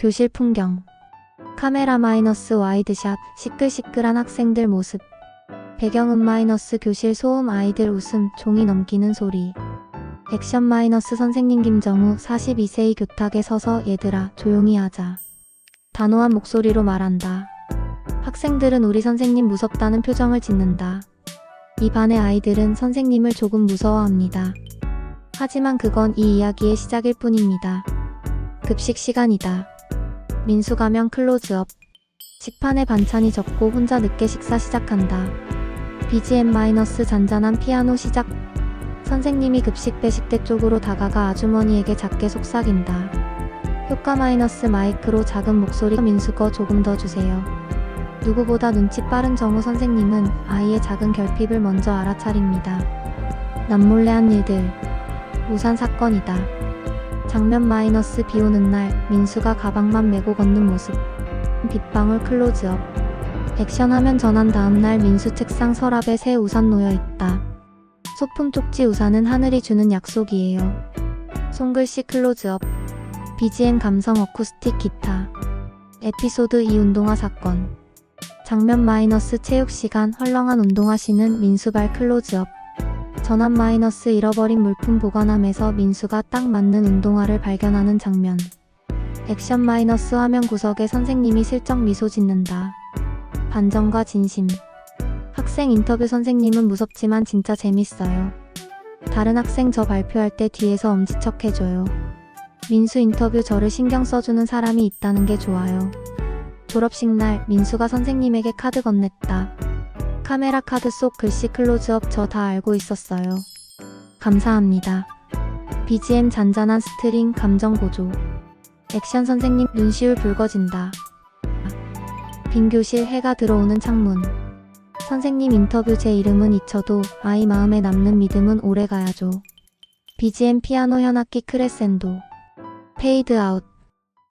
교실 풍경. 카메라 마이너스 와이드샷, 시끌시끌한 학생들 모습. 배경음 마이너스 교실 소음 아이들 웃음, 종이 넘기는 소리. 액션 마이너스 선생님 김정우 42세의 교탁에 서서 얘들아 조용히 하자. 단호한 목소리로 말한다. 학생들은 우리 선생님 무섭다는 표정을 짓는다. 이 반의 아이들은 선생님을 조금 무서워합니다. 하지만 그건 이 이야기의 시작일 뿐입니다. 급식 시간이다. 민수 가면 클로즈업. 식판에 반찬이 적고 혼자 늦게 식사 시작한다. BGM 마이너스 잔잔한 피아노 시작. 선생님이 급식 배식대 쪽으로 다가가 아주머니에게 작게 속삭인다. 효과 마이너스 마이크로 작은 목소리 민수 거 조금 더 주세요. 누구보다 눈치 빠른 정우 선생님은 아이의 작은 결핍을 먼저 알아차립니다. 남몰래 한 일들. 우산 사건이다. 장면 마이너스 비 오는 날 민수가 가방만 메고 걷는 모습. 빗방울 클로즈업. 액션하면 전한 다음 날 민수 책상 서랍에 새 우산 놓여 있다. 소품 쪽지 우산은 하늘이 주는 약속이에요. 손글씨 클로즈업. BGM 감성 어쿠스틱 기타. 에피소드 2 운동화 사건. 장면 마이너스 체육 시간 헐렁한 운동화 신은 민수발 클로즈업. 전환 마이너스 잃어버린 물품 보관함에서 민수가 딱 맞는 운동화를 발견하는 장면. 액션 마이너스 화면 구석에 선생님이 슬쩍 미소 짓는다. 반전과 진심. 학생 인터뷰 선생님은 무섭지만 진짜 재밌어요. 다른 학생 저 발표할 때 뒤에서 엄지척 해줘요. 민수 인터뷰 저를 신경 써주는 사람이 있다는 게 좋아요. 졸업식 날 민수가 선생님에게 카드 건넸다. 카메라 카드 속 글씨 클로즈업 저 다 알고 있었어요. 감사합니다. BGM 잔잔한 스트링 감정 보조. 액션 선생님 눈시울 붉어진다. 빈 교실 해가 들어오는 창문. 선생님 인터뷰 제 이름은 잊혀도 아이 마음에 남는 믿음은 오래 가야죠. BGM 피아노 현악기 크레센도. 페이드 아웃.